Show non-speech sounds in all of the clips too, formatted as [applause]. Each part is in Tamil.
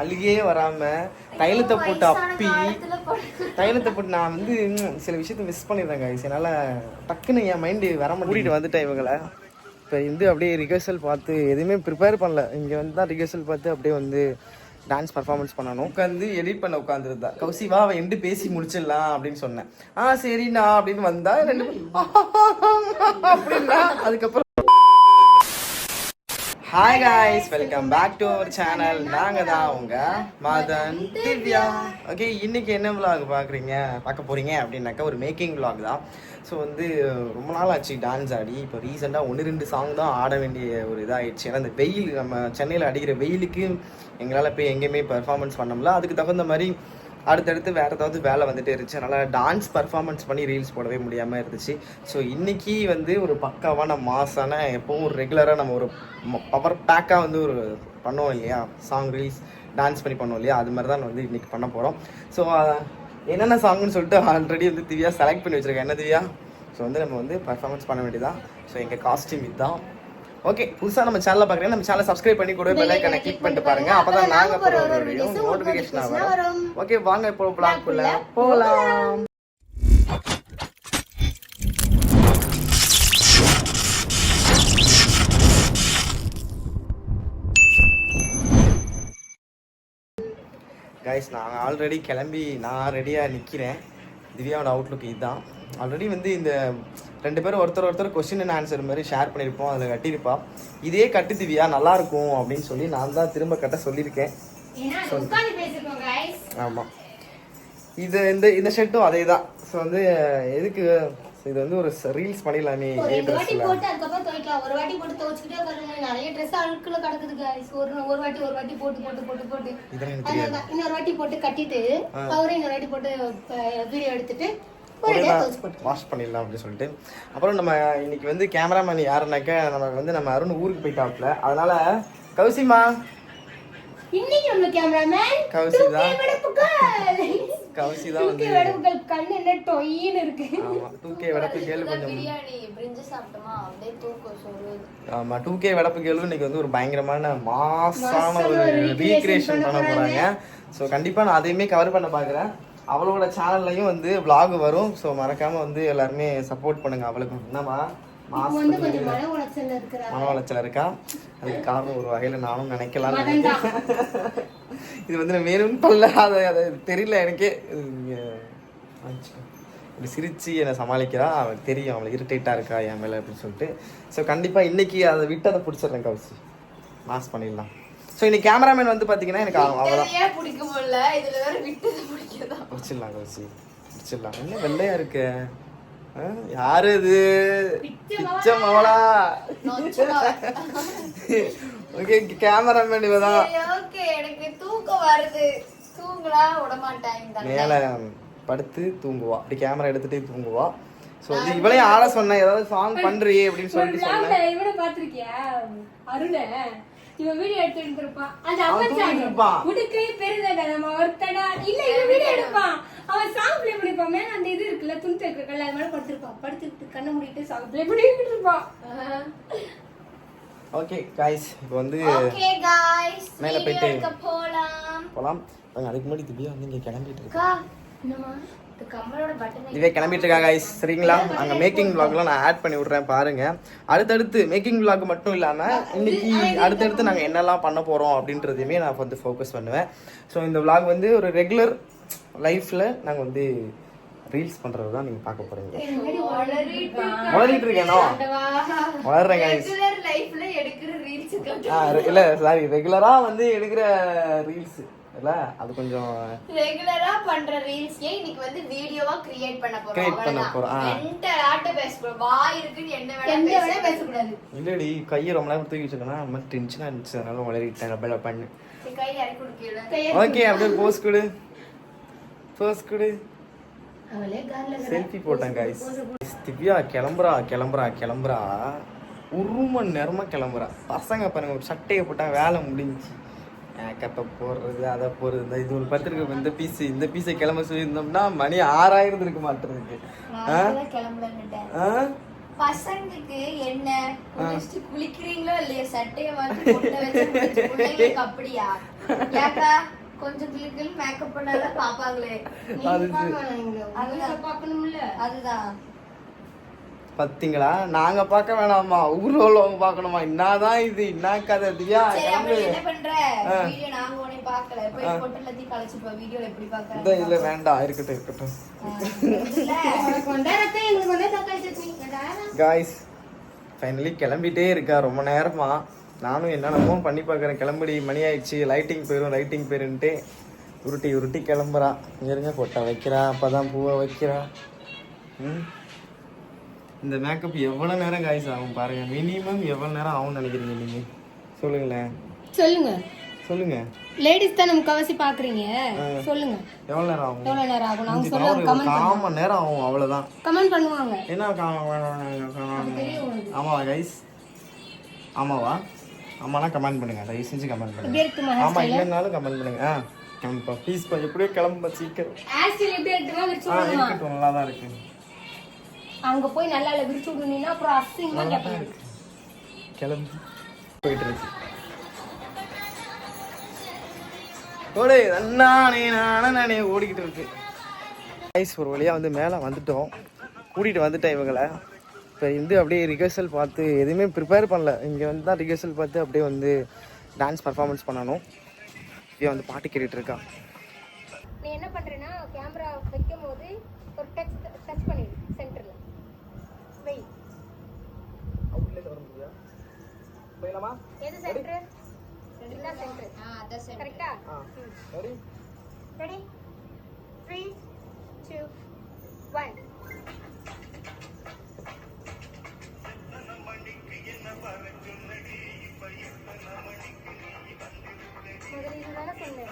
அழுகே வராம தைலத்தை போட்டு அப்பி. தைலத்தை போட்டு நான் வந்து சில விஷயத்த மிஸ் பண்ணிடுறேன் guys. என்னால டக்குன்னு என் மைண்டு வர கூட்டிட்டு வந்துட்டேன் இவங்களை. இப்போ வந்து அப்படியே ரிஹர்சல் பார்த்து எதுவுமே ப்ரிப்பேர் பண்ணல. இங்கே வந்து தான் ரிஹர்சல் பார்த்து அப்படியே வந்து டான்ஸ் பர்ஃபார்மன்ஸ் பண்ணணும். உட்காந்து எடிட் பண்ண உட்காந்துருந்தா கௌசி வா அவன் எண்டு பேசி முடிச்சிடலாம் அப்படின்னு சொன்னேன். ஆ சரிண்ணா அப்படின்னு வந்தா ரெண்டு பேரும் அப்படின்னா அதுக்கப்புறம் hi guys welcome back to our channel நாங்கள் தான் அவங்க மதன் திவ்யா. ஓகே இன்னைக்கு என்ன vlog பார்க்குறீங்க? பார்க்க போகிறீங்க அப்படின்னாக்கா ஒரு மேக்கிங் vlog தான். ஸோ வந்து ரொம்ப நாள் ஆச்சு டான்ஸ் ஆடி. இப்போ ரீசெண்டாக ஒன்று ரெண்டு சாங் தான் ஆட வேண்டிய ஒரு இதாகிடுச்சு ஏன்னா இந்த வெயில் நம்ம சென்னையில் அடிக்கிற வெயிலுக்கு எங்களால் போய் எங்கேயுமே பெர்ஃபார்மன்ஸ் பண்ண முடியல. அதுக்கு தகுந்த மாதிரி அடுத்தடுத்து வேறு ஏதாவது வேலை வந்துகிட்டே இருந்துச்சு. அதனால் டான்ஸ் பர்ஃபார்மன்ஸ் பண்ணி ரீல்ஸ் போடவே முடியாமல் இருந்துச்சு. ஸோ இன்றைக்கி வந்து ஒரு பக்காவான மாசான எப்பவும் ஒரு ரெகுலராக நம்ம ஒரு பவர் பேக்காக வந்து ஒரு பண்ணுவோம் இல்லையா? சாங் ரீல்ஸ் டான்ஸ் பண்ணி பண்ணுவோம் இல்லையா? அது மாதிரி தான் வந்து இன்றைக்கி பண்ண போகிறோம் ஸோ என்னென்ன சாங்னு சொல்லிட்டு ஆல்ரெடி வந்து திவ்யா செலக்ட் பண்ணி வச்சிருக்கேன் என்ன திவ்யா? ஸோ வந்து நம்ம வந்து பர்ஃபார்மன்ஸ் பண்ண வேண்டியதான் ஸோ எங்கள் காஸ்டியூம் இதுதான். ஓகே புதுசாக நம்ம சேனலில் பார்க்குறேன் நம்ம சேனலை சப்ஸ்கிரைப் பண்ணி கூட பெல் ஐக்கனை கிளிக் பண்ணிட்டு பாருங்க. அப்போ தான் நாங்கள் போகிற ஒரு வீடியோ நோட்டிஃபிகேஷனாக வரும். ஓகே வாங்க இப்போ பிளாக்குள்ள போகலாம். கைஸ் நான் ஆல்ரெடி கிளம்பி நான் ரெடியாக நிற்கிறேன் திவ்யாவோட அவுட்லுக் இதுதான். ஆல்ரெடி வந்து இந்த ரெண்டு பேரும் ஒருத்தர் ஒருத்தர் கொஸ்டின் அண்ட் ஆன்சர் மாதிரி ஷேர் பண்ணியிருப்போம் அதில் கட்டியிருப்பா இதே கட்டு திவ்யா நல்லா இருக்கும் அப்படின்னு சொல்லி நான் தான் திரும்ப கட்ட சொல்லியிருக்கேன். ஆமாம் இது இந்த இந்த ஷர்ட்டும் அதே தான் ஸோ வந்து எதுக்கு இது வந்து ஒரு ரீல்ஸ் பண்ணிடலாமே ஒரு வாட்டி போட்டு அதுக்கப்புறம் துவைக்கலாம். ஒரு வாட்டி போட்டு துவைச்சுக்கிட்டே உட்காருங்க. நிறைய ட்ரெஸ் அழுக்குல கிடக்குது guys. ஒரு ஒரு வாட்டி ஒரு வாட்டி போட்டு போட்டு போட்டு போட்டு. இன்னொரு வாட்டி போட்டு கட்டிட்டு அவரே இன்னொரு வாட்டி போட்டு வீடியோ எடுத்துட்டு ஒரு வாஷ் பண்ணிடலாம் அப்படின்னு சொல்லிட்டு. அப்புறம் நம்ம இன்னைக்கு வந்து கேமராமேன் யாருனாக்க நம்ம வந்து நம்ம அருண் ஊருக்கு போயிட்டாப்ல அதனால கௌசிமா இன்னைக்கு நம்ம கேமராமேன் கௌசி தான் வெடுப்புகள் கௌசி தான் வந்து வெடுப்புகள் கண்ணு என்ன டொயின்னு இருக்கு. ஆமா டூ கே வடப்பு கேளு கொஞ்சம். பிரியாணி பிரிஞ்சு சாப்பிட்டோமா? அப்படியே தூக்கம் சொல்லுது ஆமா டூ கே வடப்பு கேளு இன்னைக்கு வந்து ஒரு பயங்கரமான மாசான ஒரு ரீக்ரியேஷன் பண்ண போறாங்க. ஸோ கண்டிப்பா நான் அதையுமே கவர் பண்ண பாக்குறேன். அவளோட சேனல்லையும் வந்து vlog வரும். ஸோ மறக்காம வந்து எல்லாருமே சப்போர்ட் பண்ணுங்க அவளுக்கு. என்னமா இப்போ மாஸ் வந்து கொஞ்சம் மன உளைச்சல் இருக்கா? அதுக்கு காரணம் ஒரு வகையில நானும் நினைக்கலாம். இது வந்து நான் வேணும்னு பண்ணல அது அது தெரியல எனக்கே. இப்படி சிரிச்சு என்னை சமாளிக்கிறா. அவளுக்கு தெரியும். அவளுக்கு இரிட்டேட்டாக இருக்கா என் மேலே அப்படின்னு சொல்லிட்டு. ஸோ கண்டிப்பாக இன்னைக்கு அதை விட்டு அதை பிடிச்சிடுறேன் கவுசி மாஸ் பண்ணிடலாம். ஸோ இன்னைக்கு கேமராமேன் வந்து பார்த்தீங்கன்னா எனக்கு அவ- அவதான் நிறைய பிடிக்க முடியல இதுல வேற விட்டது பிடிக்கதான். பிடிச்சிடலாம் கவுசி பிடிச்சிடலாம். என்ன வெள்ளையா இருக்கு? யாரு இது? பிச்சை மவளா ஓகே கேமராமேன் இவதான். ஓகே எனக்கு தூக்கம் வருது. தூங்கலாம் விட மாட்டாங்க மேல படுத்து தூங்குவா. அப்படி கேமரா எடுத்துட்டே தூங்குவா. ஸோ வந்து இவளையும் ஆட சொன்னேன். ஏதாவது சாங் பண்றியே அப்படின்னு சொல்லிட்டு சொன்னேன். இவனை பாத்திருக்கியா அருண. இவன் வீடியோ எடுத்துட்டு இருப்பான் அந்த இருப்பான். உடுக்கை பெருந்தடா நம்ம ஒருத்தடா இல்ல இவன் வீடியோ எடுப்பான் அவன் சாங் ப்ளே பண்ணிப்பான் மேல அந்த இது இருக்குல்ல துணி தைக்கிறக்கல அது மேல படுத்திருப்பான் படுத்துட்டு கண்ணை மூடிட்டு சாங் ப்ளே பண்ணிட்டு இருப்பான் ஓகே காய்ஸ் இப்போ வந்து ஓகே காய்ஸ் மேல போயிட்டு- போலாம். போலாம். அதுக்கு முன்னாடி திவ்யா வந்து இங்க கிளம்பிட்டு இருக்கு. என்னமா திவ்யா கிளம்பிட்டு இருக்கா காய்ஸ் சரிங்களா? அங்க மேக்கிங் vlogலாம் நான் ஆட் பண்ணி விடுறேன் பாருங்க. அடுத்தடுத்து மேக்கிங் vlog மட்டும் இல்லாம இன்னைக்கு அடுத்தடுத்து நாங்க என்னெல்லாம் பண்ண போறோம் அப்படின்றதையுமே நான் வந்து ஃபோக்கஸ் பண்ணுவேன். ஸோ இந்த vlog வந்து ஒரு ரெகுலர் லைஃப்ல நாங்க வந்து ரீல்ஸ் பண்றது தான் நீங்க பார்க்க போறீங்க. வளரிட்டு இருக்கேனோ? வளர்றேன் re- இல்ல சாரி ரெகுலரா வந்து எடுக்கிற ரீல்ஸ் இல்ல? அது கொஞ்சம் ரெகுலரா பண்ற ரீல்ஸ்யே இன்னைக்கு வந்து வீடியோவா கிரியேட் பண்ண போறோம். Create பண்ண போறோம். மென்டல் ஆட்ட பேச போறோம் வாய் இருக்குன்னு என்ன எந்த வேணா பேச பேசக்கூடாது. இல்லடி கையை ரொம்ப நேரம் தூக்கி வச்சுக்கணும் ரொம்ப டென்ஷனா இருந்துச்சு. அதனால வளரிட்டேன் டபுள் பண்ணு. கை இறக்கி கொடுக்கல ஓகே அப்படியே போஸ் கொடு. போஸ் கொடு. செல்ஃபி போட்டேன் கைஸ் திவ்யா கிளம்புறா கிளம்புறா கிளம்புறா. ஒரு மணி நேரமா கிளம்புறா. பசங்க பாருங்க ஒரு சட்டையை போட்டா வேலை முடிஞ்சுச்சு. மேக்கப்பை போடுறது அதை போடுறது இந்த இது ஒரு பத்திரிக்கை இந்த பீஸ் இந்த பீஸை கிளம்ப சொல்லியிருந்தோம்னா மணி ஆறாயிரம் இருக்க மாட்டேருக்கு? பசங்களுக்கு என்ன? குளிக்கிறீங்களோ இல்லையா சட்டையை மாத்தி அப்படியா? கொஞ்சம் கிளிக்கில் மேக்கப் பண்ணாதான் பாப்பாங்களே அது அதுதான். பார்க்கணும்ல. அதுதான். பார்த்தீங்களா நாங்க பார்க்க வேணாமா ஊர்ல உள்ளவங்க பார்க்கணுமா? என்னதான் இது? என்ன கதை? சரி கிளம்பு இதுல வேண்டாம். இருக்கட்டும் இருக்கட்டும். காய்ஸ் ஃபைனலி கிளம்பிட்டே இருக்கா. ரொம்ப நேரமா. நானும் என்னென்னமோ பண்ணி பார்க்குறேன். கிளம்புடி மணி ஆயிடுச்சு. லைட்டிங் போயிடும் லைட்டிங் போயிருன்ட்டு உருட்டி உருட்டி கிளம்புறா. இங்க இருங்க பொட்டை வைக்கிறா. அப்பதான் பூவை வைக்கிறா. ம்? இந்த மேக்கப் எவ்வளோ நேரம் காய்ஸ் ஆகும் பாருங்க. மினிமம் எவ்வளோ நேரம் ஆகும்னு நினைக்கிறீங்க நீங்க? சொல்லுங்களேன். சொல்லுங்க. சொல்லுங்க. லேடிஸ் தான் முக்காவாசி பாக்குறீங்க? சொல்லுங்க. எவ்வளோ நேரம் ஆகும்? எவ்வளவு நேரம் ஆகும்? அஞ்சு சொல்ல கமெண்ட் கால் மணி நேரம் ஆகும் அவ்வளோதான் கமெண்ட் பண்ணுவாங்க. என்ன ஆமாவா கைஸ் ஆமாவா? ஆமானா கமெண்ட் பண்ணுங்க தயவு செஞ்சு கமெண்ட் பண்ணுங்க. ஆமா இல்லைனாலும் கமெண்ட் பண்ணுங்க. ஆ கண்டிப்பா. ப்ளீஸ் பா எப்படியோ கிளம்ப சீக்கிரம். ஆஸ்டில் எப்படி இருக்குமா இருக்கட்டும் நல்லா தான் இருக்கு. அங்க போய் நல்லா இல்ல விரிச்சு விடுனீங்கன்னா அப்புறம் அசிங்கமா கேட்பாங்க கிளம்பி போயிட்டு இருக்கு. ஓடே நானே ஓடிக்கிட்டு இருக்கு. ஐஸ் ஒரு வழியாக வந்து மேலே வந்துட்டோம். கூட்டிகிட்டு வந்துட்டேன் இவங்களை. இப்போ வந்து அப்படியே ரிஹர்சல் பார்த்து எதுவுமே ப்ரிப்பேர் பண்ணல. இங்கே வந்து தான் ரிஹர்சல் பார்த்து அப்படியே வந்து டான்ஸ் பர்ஃபார்மன்ஸ் பண்ணணும். இவன் வந்து பாட்டு கேட்டுட்டு இருக்கா. நீ என்ன பண்றேன்னா கேமரா போயிடலாமா? எது சென்டர் இதுதான் சென்டர் ஆ, அதான் சரி. கரெக்டா ஆ? Ready ready three two one முதல்ல இதுதானே சொன்னேன்.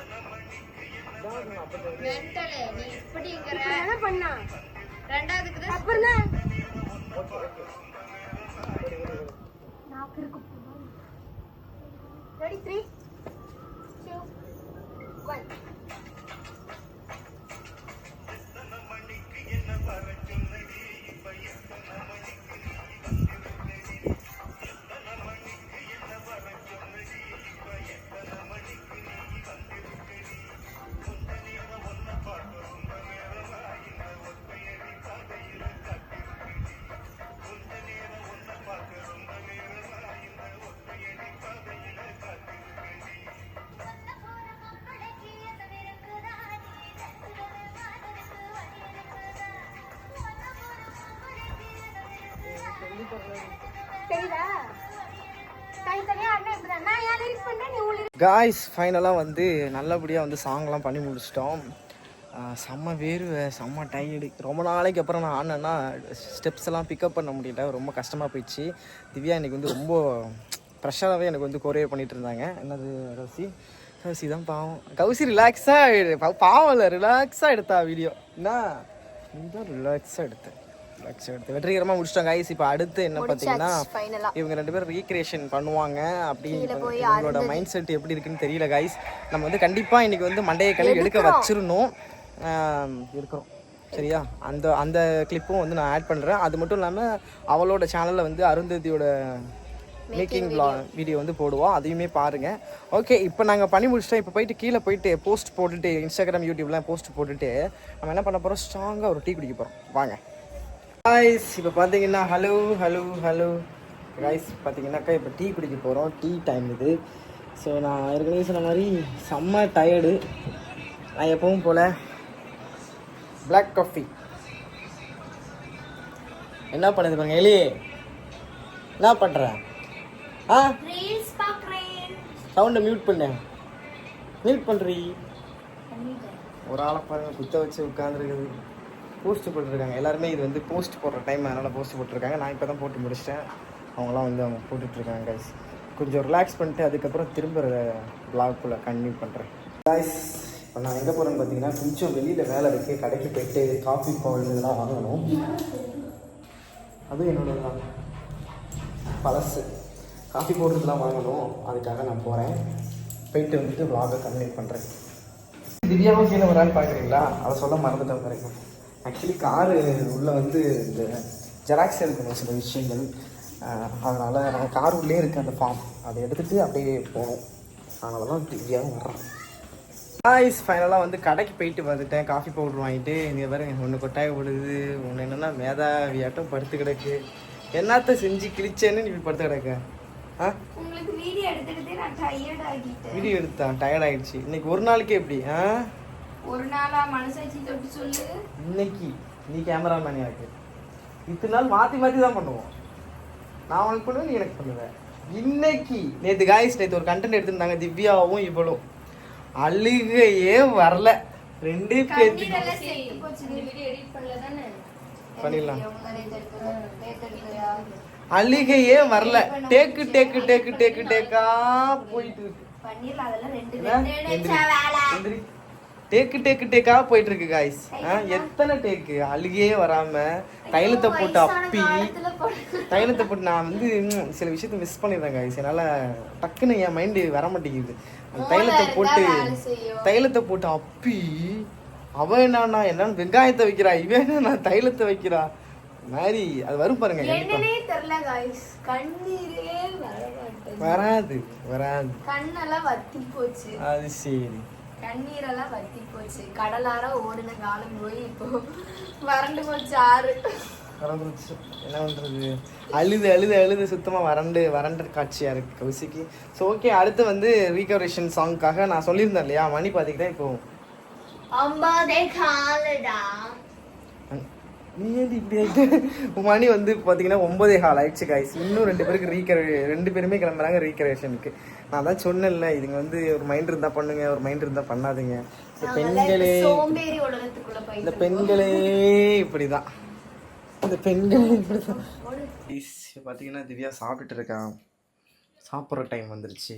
மென்டலு, நீ இப்படிங்கிற. என்ன பண்ணா? ரெண்டாவதுக்கு தான் அப்புறம் தான் ரெடி த்ரீ டூ ஒன் தெரியுதா காய்ஸ் ஃபைனலாக வந்து நல்லபடியாக வந்து சாங்லாம் பண்ணி முடிச்சிட்டோம். செம்ம வேர்வை செம்ம டயர்டு ரொம்ப நாளைக்கு அப்புறம் நான் ஆனேன்னா ஸ்டெப்ஸ் எல்லாம் பிக்கப் பண்ண முடியல. ரொம்ப கஷ்டமாக போயிடுச்சு. திவ்யா இன்னைக்கு வந்து ரொம்ப ப்ரெஷராகவே எனக்கு வந்து கொரியர் பண்ணிகிட்டு இருந்தாங்க. என்னது கௌசி? கௌசி தான் பாவம். கௌசி ரிலாக்ஸாக பாவம் இல்லை ரிலாக்ஸாக எடுத்தா வீடியோ என்ன? நீ தான் ரிலாக்ஸாக எடுத்தேன் எடுத்து வெற்றிகரமாக முடிச்சிட்டோம் கைஸ் இப்போ அடுத்து என்ன பார்த்தீங்கன்னா இவங்க ரெண்டு பேரும் ரீக்ரியேஷன் பண்ணுவாங்க அப்படி இவங்களோட மைண்ட் செட் எப்படி இருக்குன்னு தெரியல கைஸ் நம்ம வந்து கண்டிப்பாக இன்னைக்கு வந்து மண்டையை கழுவி எடுக்க வச்சிருந்தோம் இருக்கிறோம். சரியா? அந்த அந்த கிளிப்பும் வந்து நான் ஆட் பண்ணுறேன் அது மட்டும் இல்லாமல் அவளோட சேனலில் வந்து அருந்ததியோட மேக்கிங் வீடியோ வந்து போடுவோம் அதையுமே பாருங்கள் ஓகே இப்போ நாங்கள் பண்ணி முடிச்சிட்டோம். இப்போ போயிட்டு கீழே போயிட்டு போஸ்ட் போட்டுட்டு இன்ஸ்டாகிராம் யூடியூப்லாம் போஸ்ட் போட்டுட்டு நம்ம என்ன பண்ண போகிறோம் ஸ்ட்ராங்காக ஒரு டீ குடிக்க போகிறோம் வாங்க. காய்ஸ் இப்போ பார்த்தீங்கன்னா ஹலோ ஹலோ ஹலோ காய்ஸ் பார்த்தீங்கன்னாக்கா இப்போ டீ குடிக்க போகிறோம் டீ டைம் இது. ஸோ நான் ஏற்கனவே சொன்ன மாதிரி செம்ம டயர்டு நான் எப்பவும் போல் Black காஃபி என்ன பண்ணுது பாருங்க எலியே என்ன பண்ணுற ஆ? சவுண்டை மியூட் பண்ணு. மியூட் பண்ணுறீ ஒரு ஆளை பாருங்க குத்த வச்சு உட்காந்துருக்குது போஸ்ட் போட்டிருக்காங்க. எல்லாருமே இது வந்து போஸ்ட் போடுற டைம் அதனால் போஸ்ட் போட்டிருக்காங்க. நான் இப்போ தான் போட்டு முடிச்சிட்டேன். அவங்களாம் வந்து அவங்க போட்டுட்ருக்காங்க கைஸ் கொஞ்சம் ரிலாக்ஸ் பண்ணிட்டு அதுக்கப்புறம் திரும்ப பிளாக்குள்ளே கண்டினியூ பண்ணுறேன் கைஸ் இப்போ நான் எங்கே போகிறேன்னு பார்த்தீங்கன்னா கொஞ்சம் வெளியில் வேலை இருக்குது கடைக்கு போயிட்டு காஃபி பவுல் இதெல்லாம் வாங்கணும். அதுவும் என்னோட பழசு. காஃபி பவுடர்லாம் வாங்கணும். அதுக்காக நான் போகிறேன் போயிட்டு வந்துட்டு vlog-அ பண்ணுறேன் திடீர்னு கீழே வரான்னு பார்க்குறீங்களா அதை சொல்ல மறந்துட்டேன் பாருங்க. ஆக்சுவலி காரு உள்ளே வந்து இந்த ஜெராக்ஸ் எடுக்கணும் சில விஷயங்கள். அதனால நாங்கள் கார் உள்ளே இருக்க அந்த ஃபார்ம் அதை எடுத்துகிட்டு அப்படியே போகணும். அதனால தான் திவ்யாவும் வர்றோம். ஆய்ஸ் ஃபைனலாக வந்து கடைக்கு போயிட்டு வந்துட்டேன். காஃபி பவுடர் வாங்கிட்டு. இங்கே வேறு ஒன்று கொட்டாய விடுது ஒன்று என்னென்னா மேதாவியாட்டம் படுத்து கிடக்கு. என்னத்த செஞ்சு கிழிச்சேன்னு நீ படுத்து கிடக்க? ஆ? வீடியோ எடுத்தான் டயர்ட் ஆயிடுச்சு. இன்னைக்கு ஒரு நாளைக்கு எப்படி? ஆ? ஒரு நாளா மனசாட்சி தொட்டு சொல்லு. இன்னைக்கு நீ கேமராமேன் எனக்கு இத்தனை நாள் மாற்றி மாற்றி தான் பண்ணுவோம். நான் உனக்கு பண்ணுவேன் நீ எனக்கு பண்ணுவேன் இன்னைக்கு நேற்று காய்ஸ் நேற்று ஒரு கண்டென்ட் எடுத்திருந்தாங்க திவ்யாவும் இவளும். அழுகையே வரல. ரெண்டு பண்ணிடலாம்? அழுகையே வரல. டேக்கு டேக்கு டேக்கு டேக்கு டேக்கா போயிட்டு இருக்கு. டேக்கு டேக்கு டேக்கா போயிட்டு இருக்கு காய்ஸ் எத்தனை டேக்கு அழுகையே வராம தைலத்தை போட்டு அப்பி. தைலத்தை போட்டு நான் வந்து சில விஷயத்த மிஸ் பண்ணிடுறேன் காய்ஸ் என்னால டக்குன்னு என் மைண்டு வர மாட்டேங்குது. தைலத்தை போட்டு. தைலத்தை போட்டு அப்பி. அவ என்னன்னா என்னன்னு வெங்காயத்தை வைக்கிறா இவன் என்ன தைலத்தை வைக்கிறா. மாதிரி அது வரும் பாருங்க. வராது வராது. கண்ணெல்லாம் வத்தி போச்சு. அது சரி. கண்ணீரெல்லாம் வத்தி போச்சு. கடலார ஓடின காலம் போய் இப்போ வறண்டு போச்சு ஆறு. மறந்துருச்சு என்ன பண்றது? அழுது அழுது அழுது சுத்தமா வறண்டு வறண்ட காட்சியா இருக்கு கௌசிக்கு. ஸோ ஓகே அடுத்து வந்து ரீகவரேஷன் சாங்க்காக நான் சொல்லியிருந்தேன் இல்லையா? மணி பார்த்துக்கிட்டே இப்போ? மணி வந்து பார்த்தீங்கன்னா ஒன்பதே கால் ஆயிடுச்சு காய்ஸ் இன்னும் ரெண்டு பேருக்கு ரீகரே ரெண்டு பேருமே கிளம்புறாங்க ரீகரேஷனுக்கு நான் தான் சொன்னேன்ல இதுங்க வந்து ஒரு மைண்ட் இருந்தா பண்ணுங்க ஒரு மைண்ட் இருந்தா பண்ணாதீங்க. இந்த பெண்களே இந்த பெண்களே இப்படிதான். இந்த பெண்களே இப்படிதான். Guys, பார்த்தீங்கன்னா திவ்யா சாப்பிட்டுட்டு இருக்கான் சாப்பிட்ற டைம் வந்துருச்சு.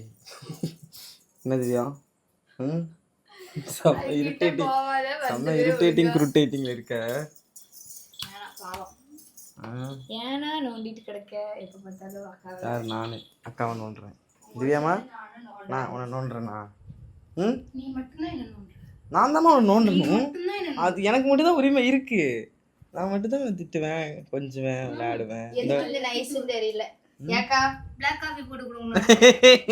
என்ன திவ்யா? ம்? செம்ம இரிட்டேட்டிங் செம்ம இரிட்டேட்டிங் குருட்டேட்டிங்ல இருக்க. ஏன்னா நோண்டிட்டு கிடக்க. எப்ப பார்த்தாலும் அக்கா யார்? நான். அக்காவை நோண்டுறேன். திவ்யாமா? நான் உன்னை நோண்டுறேண்ணா ம்? நீ மட்டும்தான் என்ன நோண்டுற. நான் தாம்மா உன்னை நோண்டணும் மட்டும்தான் அது எனக்கு மட்டும் தான் உரிமை இருக்கு. நான் மட்டும் தான் திட்டுவேன் கொஞ்சுவேன் விளையாடுவேன். தெரியல. ஏக்கா பிளாக் காஃபி போட்டு கொடுங்க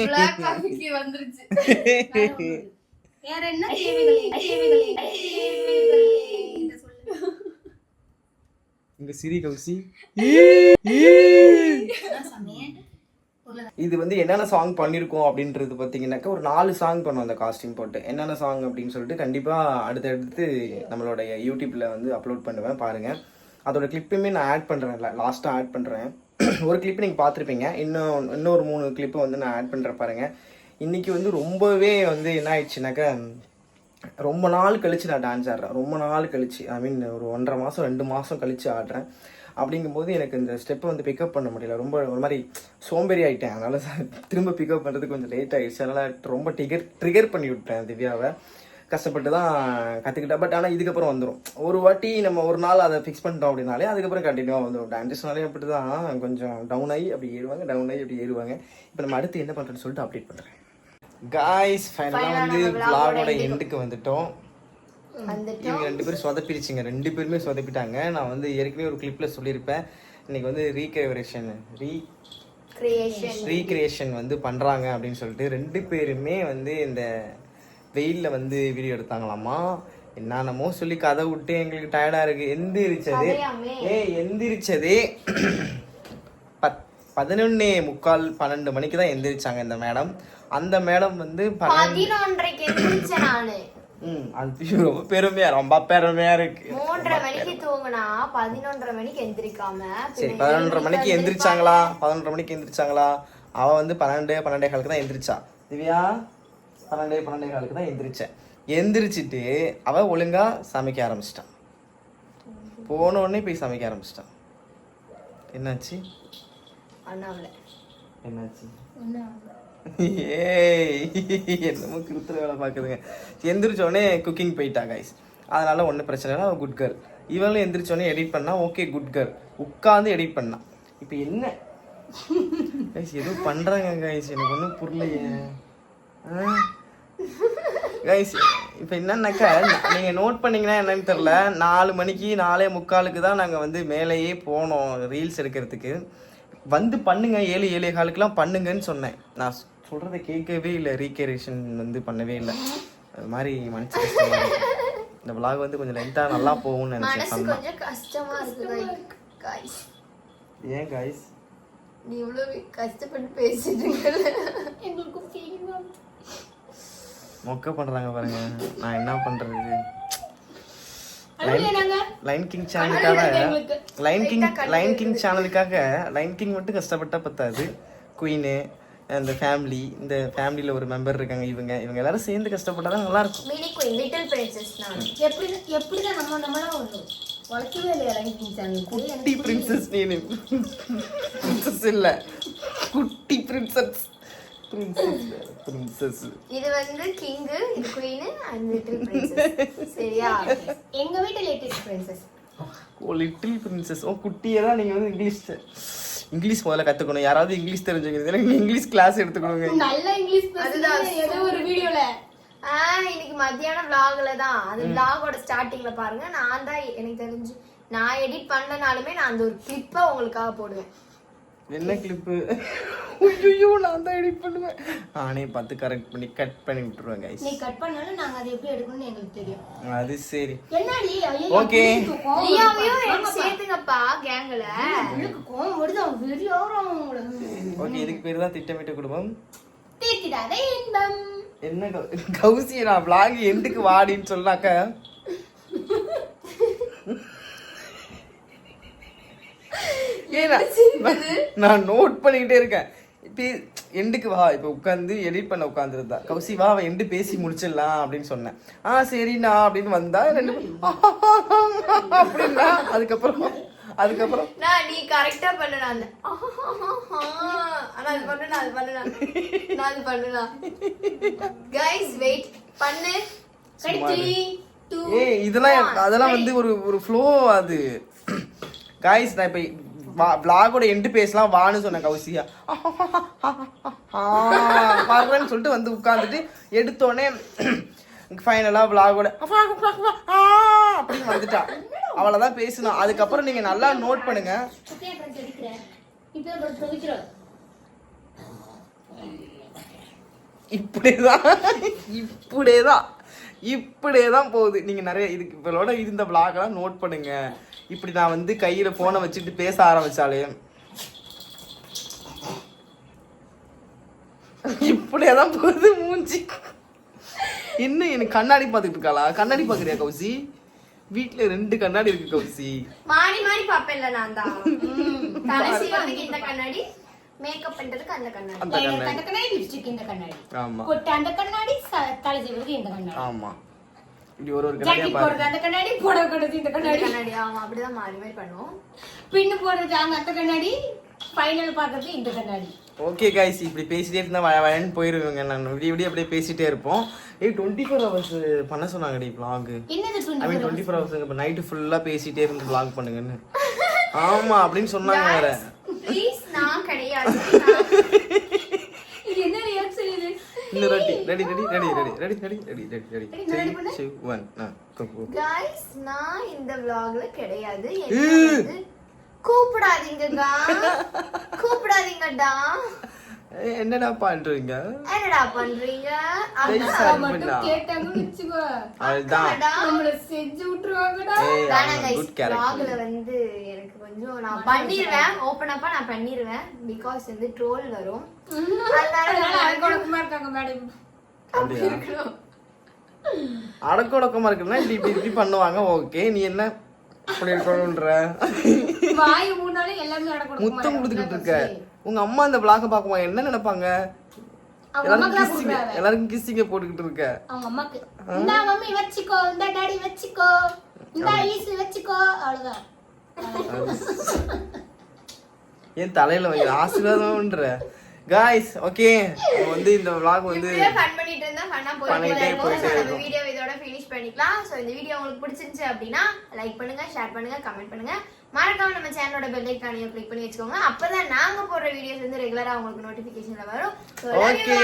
பிளாக் காஃபிக்கு வந்துருச்சு. வேற என்ன தேவைகள்? [laughs] தேவைகள்? இதை சொல்லு. இங்க சிரி சாமி. இது வந்து என்னென்ன சாங் பண்ணியிருக்கோம் அப்படின்றது பார்த்தீங்கன்னாக்கா ஒரு நாலு சாங் பண்ணோம் அந்த காஸ்டியூம் போட்டு. என்னென்ன சாங் அப்படின்னு சொல்லிட்டு கண்டிப்பாக அடுத்தடுத்து நம்மளுடைய யூடியூப்பில் வந்து அப்லோட் பண்ணுவேன் பாருங்கள் அதோட கிளிப்புமே நான் ஆட் பண்ணுறேன் லாஸ்ட்டாக ஆட் பண்ணுறேன் ஒரு கிளிப் நீங்கள் பார்த்துருப்பீங்க இன்னும் இன்னொரு மூணு கிளிப்பை வந்து நான் ஆட் பண்ணுறேன் பாருங்கள் இன்றைக்கி வந்து ரொம்பவே வந்து என்ன ஆயிடுச்சுனாக்கா ரொம்ப நாள் கழிச்சு நான் டான்ஸ் ஆடுறேன். ரொம்ப நாள் கழிச்சு ஐ மீன் ஒரு ஒன்றரை மாதம் ரெண்டு மாதம் கழித்து ஆடுறேன். அப்படிங்கும்போது எனக்கு இந்த ஸ்டெப்பை வந்து பிக்கப் பண்ண முடியல. ரொம்ப ஒரு மாதிரி சோம்பேறி ஆகிட்டேன் அதனால தான் திரும்ப பிக்கப் பண்ணுறது கொஞ்சம் லேட் ஆகிடுச்சு அதனால் ரொம்ப ட்ரிகர் ட்ரிகர் பண்ணி விட்டேன் திவ்யாவை. கஷ்டப்பட்டு தான் கற்றுக்கிட்டேன் பட் ஆனால் இதுக்கப்புறம் வந்துடும் ஒரு வாட்டி நம்ம ஒரு நாள் அதை ஃபிக்ஸ் பண்ணிட்டோம் அப்படின்னாலே அதுக்கப்புறம் கண்டினியூவாக வந்துடும் டான்ஸஸ்னாலே அப்படி தான் கொஞ்சம் டவுன் ஆகி அப்படி ஏறுவாங்க டவுன் ஆகி அப்படி ஏறுவாங்க. இப்போ நம்ம அடுத்து என்ன பண்ணுறேன்னு சொல்லிட்டு அப்டேட் பண்ணுறேன் காய்ஸ் ஃபைனலாக வந்து vlog-ஓட எண்டுக்கு வந்துட்டோம். வந்துட்டு இவங்க ரெண்டு பேரும் சொதப்பிடுச்சுங்க. ரெண்டு பேருமே சொதப்பிட்டாங்க. நான் வந்து ஏற்கனவே ஒரு கிளிப்ல சொல்லியிருப்பேன். இன்னைக்கு வந்து ரீகவரேஷன் ரீ கிரியேஷன் ரீக்ரியேஷன் வந்து பண்றாங்க அப்படின்னு சொல்லிட்டு ரெண்டு பேருமே வந்து இந்த வெயில்ல வந்து வீடியோ எடுத்தாங்களாமா? என்னென்னமோ சொல்லி கதை விட்டு எங்களுக்கு டயர்டா இருக்கு. எந்திரிச்சது. ஏ எந்திரிச்சதே பத் பதினொன்னே முக்கால் பன்னெண்டு மணிக்கு தான் எந்திரிச்சாங்க இந்த மேடம் அந்த மேடம் வந்து பதினொன்றரைக்கு அது ரொம்ப பெருமையா ரொம்ப பெருமையா இருக்கு. மூன்றரை மணிக்கு தூங்குனா பதினொன்றரை மணிக்கு எந்திரிக்காம சரி பதினொன்றரை மணிக்கு எந்திரிச்சாங்களா? பதினொன்றரை மணிக்கு எந்திரிச்சாங்களா? அவ வந்து பன்னெண்டு பன்னெண்டே காலுக்கு தான் எந்திரிச்சா. திவ்யா பன்னெண்டு பன்னெண்டே காலுக்கு தான் எந்திரிச்சேன். எந்திரிச்சிட்டு அவ ஒழுங்கா சமைக்க ஆரம்பிச்சிட்டான் போன உடனே போய் சமைக்க ஆரம்பிச்சிட்டான் என்னாச்சு? என்னாச்சு? ஏய் என்னமோ கிருத்துல வேலை பார்க்குதுங்க. எந்திரிச்சோடனே குக்கிங் போயிட்டா கைஸ் அதனால ஒன்றும் பிரச்சனை இல்லை அவள் குட் கேர்ள் இவளும் எந்திரிச்சோடனே எடிட் பண்ணா ஓகே குட் கேர்ள் உட்காந்து எடிட் பண்ணா. இப்போ என்ன? கைஸ் எதுவும் பண்ணுறாங்க கைஸ் எனக்கு ஒன்றும் புரியலையே. கைஸ் இப்போ என்னன்னாக்கா நீங்கள் நோட் பண்ணிங்கன்னா என்னன்னு தெரில நாலு மணிக்கு நாலே முக்காலுக்கு தான் நாங்கள் வந்து மேலேயே போனோம் ரீல்ஸ் எடுக்கிறதுக்கு. வந்து பண்ணுங்க ஏழு ஏழே காலுக்குலாம் பண்ணுங்கன்னு சொன்னேன். நான் சொல்கிறத கேட்கவே இல்லை. ரீகரேஷன் வந்து பண்ணவே இல்லை. அது மாதிரி மனசு. இந்த vlog வந்து கொஞ்சம் லென்த்தாக நல்லா போகும்னு நினச்சேன். கொஞ்சம் கஷ்டமா இருக்கு காய்ஸ் ஏன் காய்ஸ் நீ இவ்வளவு கஷ்டப்பட்டு பேசிட்டு எங்களுக்கு ஃபீலிங் மொக்க பண்ணுறாங்க பாருங்க. நான் என்ன பண்ணுறது லைன் கிங் சேனலுக்காக. லைன் கிங் லைன் கிங் சேனலுக்காக லைன் கிங் மட்டும் கஷ்டப்பட்டா பத்தாது. குயினு அந்த ஃபேமிலி இந்த ஃபேமிலியில் ஒரு மெம்பர் இருக்காங்க இவங்க. இவங்க எல்லாரும் சேர்ந்து கஷ்டப்பட்டா தான் நல்லா இருக்கும் மினி குயின் லிட்டில் பிரின்சஸ் நான் எப்படி எப்படிதான் நம்ம நம்மளாம் ஒண்ணு வளர்க்கவே இல்லையா லைஃப் சேனலுக்கு குட்டி பிரின்சஸ் நீனு. பிரின்சஸ் இல்ல. குட்டி பிரின்சஸ் பிரின்சஸ் பிரின்சஸ் இது வந்து கிங் இது குயின் அண்ட் லிட்டில் பிரின்சஸ் சரியா? எங்க வீட்டு latest princess oh little princess oh குட்டியை தான் நீங்கள் வந்து இங்கிலீஷ் இங்கிலீஷ் முதல்ல கற்றுக்கணும் யாராவது இங்கிலீஷ் தெரிஞ்சவங்க இதுல இங்கிலீஷ் கிளாஸ் எடுத்துக்கணுங்க நல்ல இங்கிலீஷ் அதுதான். ஏதோ ஒரு வீடியோல ஆஹ் இன்னைக்கு மத்தியானம் vlogல தான். அது vlogோட ஸ்டார்டிங்ல பாருங்க. நான் தான் எனக்கு தெரிஞ்சு நான் எடிட் பண்ணனாலுமே நான் அந்த ஒரு கிளிப்பை உங்களுக்காக போடுவேன். என்ன கிளிப்பு ஐயோ நான் தான் எடிட் பண்ணுவேன். நானே பார்த்து கரெக்ட் பண்ணி கட் பண்ணி விட்டுருவேன் கைஸ் நீ கட் பண்ணாலும் நாங்க அதை எப்படி எடுக்கணும்னு எங்களுக்கு தெரியும். அது சரி. என்னடி? Okay. லியாவையும் எனக்கு சேர்த்துங்கப்பா கேங்ல அவளுக்கு கோவம் வருது. அவன் வெறியோரம் ஓகே இதுக்கு பேர் தான் திட்டமிட்ட குடும்பம். தீர்த்திடாத இன்பம். என்ன கௌசி நான் vlog எண்டுக்கு வாடின்னு சொன்னாக்க? [laughs] நான் நோட் பண்ணிக்கிட்டே இருக்கேன். இப்போ எண்டுக்கு வா. இப்போ உட்காந்து எடிட் பண்ண உட்காந்துருந்தா கௌசி வா அவன் எண்டு பேசி முடிச்சிடலாம் அப்படின்னு சொன்னேன். ஆ சரிண்ணா அப்படின்னு வந்தா ரெண்டு அப்படின்னா அதுக்கப்புறம் அதுக்கப்புறம். நான் நீ கரெக்டா பண்ண அந்த ஆனா அது பண்ணு நான் அது பண்ணு நான். நான் அது பண்ணுனா கைஸ் வெயிட் பண்ணு. ஏய் இதெல்லாம் அதெல்லாம் வந்து ஒரு ஒரு ஃப்ளோ அது. காய்ஸ் நான் இப்போ vlog-ஓட எண்டு பேசலாம் வான்னு சொன்னேன் கௌசியா. [laughs] வர்றேன்னு சொல்லிட்டு வந்து உட்காந்துட்டு எடுத்தோடனே [clears throat] ஃபைனலாக vlog-ஓட அப்படின்னு வந்துட்டா. அவ்வளோதான் பேசணும். அதுக்கப்புறம் நீங்கள் நல்லா நோட் பண்ணுங்க. இப்படிதான் இப்படியேதான் இப்படியே தான் போகுது. நீங்க நிறைய இதுக்கு இவளோட இருந்த vlog-எல்லாம் நோட் பண்ணுங்க. இப்படி நான் வந்து கையில போனை வச்சுட்டு பேச ஆரம்பிச்சாலே. இப்படியே தான் போகுது மூஞ்சி. இன்னும் எனக்கு கண்ணாடி பார்த்துட்டு இருக்காளா? கண்ணாடி பார்க்குறியா கௌசி? வீட்ல ரெண்டு கண்ணாடி இருக்கு கௌசி. மாறி மாறி பாப்பேன்ல நான் தான். [laughs] தலை சீவறதுக்கு இந்த கண்ணாடி மேக்கப் பண்றதுக்கு அந்த கண்ணாடி. அந்த கண்ணாடி. லிப்ஸ்டிக் இந்த கண்ணாடி. ஆமா. கொட்டை அந்த கண்ணாடி தலை செய்வதுக்கு இந்த கண்ணாடி. ஆமா. இப்படி ஒரு ஒரு பாரு போடுறது அந்த கண்ணாடி புடவை கட்டுறது இந்த இந்த கண்ணாடி. கண்ணாடி ஆமா அப்படிதான் மாறி மாறி பண்ணுவோம். பின்னு போடுறது அங்க அந்த கண்ணாடி ஃபைனல் பாக்குறது இந்த கண்ணாடி. ஓகே கைஸ் இப்படி பேசிட்டே இருந்தா வய வயன்னு போயிருவீங்க. நான் விடிய விடிய அப்படியே பேசிட்டே இருப்போம். ஏய் டுவெண்ட்டி ஃபோர் ஹவர்ஸ் பண்ண சொன்னாங்கடி vlog. என்னது I mean twenty four hours இப்போ நைட்டு ஃபுல்லாக பேசிட்டே இருந்து vlog பண்ணுங்கன்னு. ஆமா அப்படின்னு சொன்னாங்க வேற. ப்ளீஸ் நான் கிடையாது. [laughs] இது இன்னும் ready ready ready ready ready ready ready ready ready ready three two one ஆ கைஸ் நான் இந்த vlogல கிடையாது கூப்பிடாதீங்கடா கூப்பிடாதீங்கடா என்னடா பண்றீங்க? என்னடா பண்றீங்க? அதான். sorry மட்டும் பண்ணா. கேட்டாங்கன்னு வச்சுக்கோ. அதுதான். அடா. நம்மள செஞ்சு விட்டுருவாங்கடா. குட் கேரக்டர் வந்து எனக்கு கொஞ்சம் நான் பண்ணிடுவேன் ஓப்பன் அப்பா நான் பண்ணிடுவேன் பிகாஸ் வந்து ட்ரோல் வரும். [laughs] அதனால அழகொடுக்குமா இருக்காங்க மேடம் அப்படி அப்படியா? இருக்கணும். அடக்கொடக்கமா இருக்குன்னா இப்படி இப்படி இப்படி பண்ணுவாங்க. ஓகே நீ என்ன அப்படி இருக்கணும்ன்ற வாய் மூணாலே எல்லாமே அடக்கொடுக்குமா முத்தம் கொடுத்துக்கிட்டு இருக்க. உங்க அம்மா இந்த vlog பார்க்கும்போது என்ன நினைப்பாங்க? அவங்க எல்லாரும் அம்மாக்கு கிஸ்ஸிங்க கொடுக்குறாங்க. எல்லாருக்கும் கிஸ்ஸிங்க போட்டுக்கிட்டு இருக்க. அவங்க அம்மாக்கு. இந்த மம்மி வச்சுக்கோ. இந்த டாடி வச்சுக்கோ. இந்த ஈஸ் வச்சுக்கோ. அவ்வளவுதான். என் தலையில வை ஆசீர்வாதம்ன்ற. காய்ஸ் ஓகே வந்து இந்த vlog வந்து fun பண்ணிட்டு இருந்தா போயிட்டே பண்ணிட்டே. போயிட்டே நம்ம video இதோட finish பண்ணிக்கலாம். So, இந்த video உங்களுக்கு பிடிச்சிருந்துச்சு அப்படின்னா like பண்ணுங்க ஷேர் பண்ணுங்க கமெண்ட் பண்ணுங்க. மறக்காம நம்ம சேனலோட பெல் ஐக்கானையும் கிளிக் பண்ணி வச்சுக்கோங்க அப்பதான் நாங்க போடுற வீடியோஸ் வந்து ரெகுலரா உங்களுக்கு நோட்டிபிகேஷன்ல வரும் ஓகே.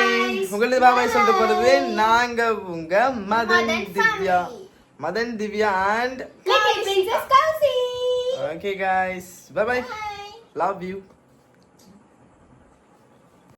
உங்களுக்கு பாபாய் சொல்லிட்டு போறது நாங்க உங்க Madan Divya. Madan Divya and. Okay bye bye Bye. love you